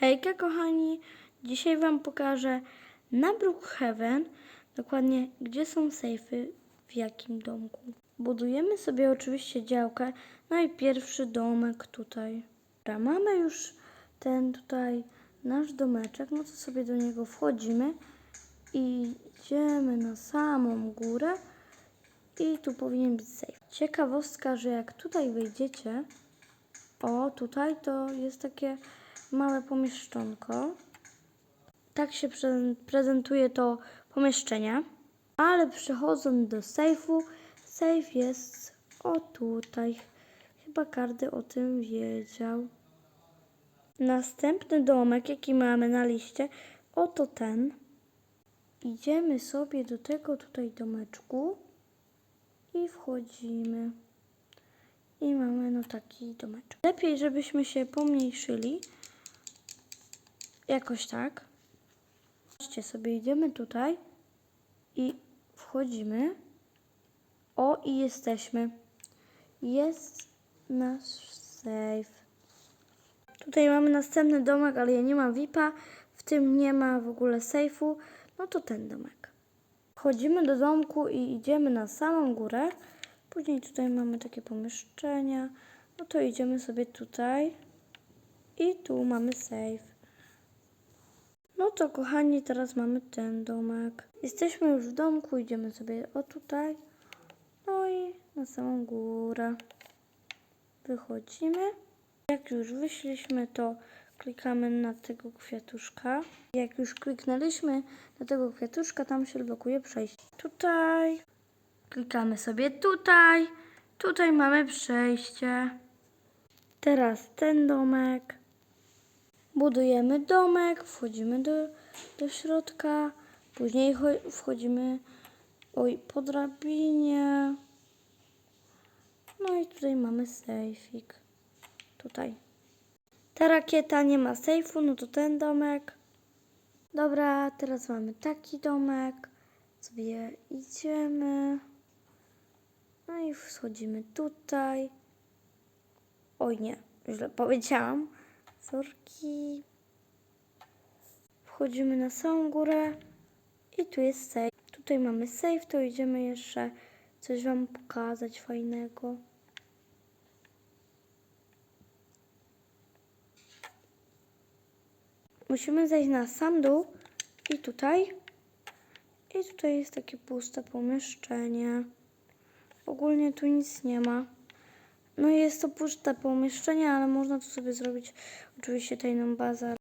Hejka kochani, dzisiaj Wam pokażę na Brookhaven, dokładnie gdzie są sejfy, w jakim domku. Budujemy sobie oczywiście działkę, no i pierwszy domek tutaj. Dobra, mamy już ten tutaj nasz domeczek, no to sobie do niego wchodzimy i idziemy na samą górę i tu powinien być safe. Ciekawostka, że jak tutaj wejdziecie, o, tutaj to jest takie małe pomieszczonko. Tak się pre- prezentuje to pomieszczenie. Ale przechodząc do sejfu, sejf jest o tutaj. Chyba każdy o tym wiedział. Następny domek, jaki mamy na liście, oto ten. Idziemy sobie do tego tutaj domeczku i wchodzimy. I mamy no taki domeczek. Lepiej, żebyśmy się pomniejszyli. Jakoś tak. Zobaczcie sobie, idziemy tutaj i wchodzimy. O, i jesteśmy. Jest nasz safe. Tutaj mamy następny domek, ale ja nie mam VIP-a. W tym nie ma w ogóle sejfu. No to ten domek. Wchodzimy do domku i idziemy na samą górę. Później tutaj mamy takie pomieszczenia. No to idziemy sobie tutaj. I tu mamy safe. No to kochani, teraz mamy ten domek. Jesteśmy już w domku, idziemy sobie o tutaj. No i na samą górę. Wychodzimy. Jak już wyszliśmy, to klikamy na tego kwiatuszka. Jak już kliknęliśmy na tego kwiatuszka, tam się blokuje przejście. Tutaj. Klikamy sobie tutaj. Tutaj mamy przejście. Teraz ten domek. Budujemy domek, wchodzimy do, do środka. Później cho- wchodzimy oj, po drabinie. No i tutaj mamy sejfik. Tutaj. Ta rakieta nie ma sejfu, no to ten domek. Dobra, teraz mamy taki domek. Sobie idziemy. No i schodzimy tutaj. Oj nie, źle powiedziałam. Sorki. Wchodzimy na samą górę i tu jest safe. Tutaj mamy safe, to idziemy jeszcze coś Wam pokazać fajnego. Musimy zejść na sam dół i tutaj. I tutaj jest takie puste pomieszczenie. Ogólnie tu nic nie ma. No jest to puste pomieszczenie, ale można tu sobie zrobić oczywiście tajną bazę.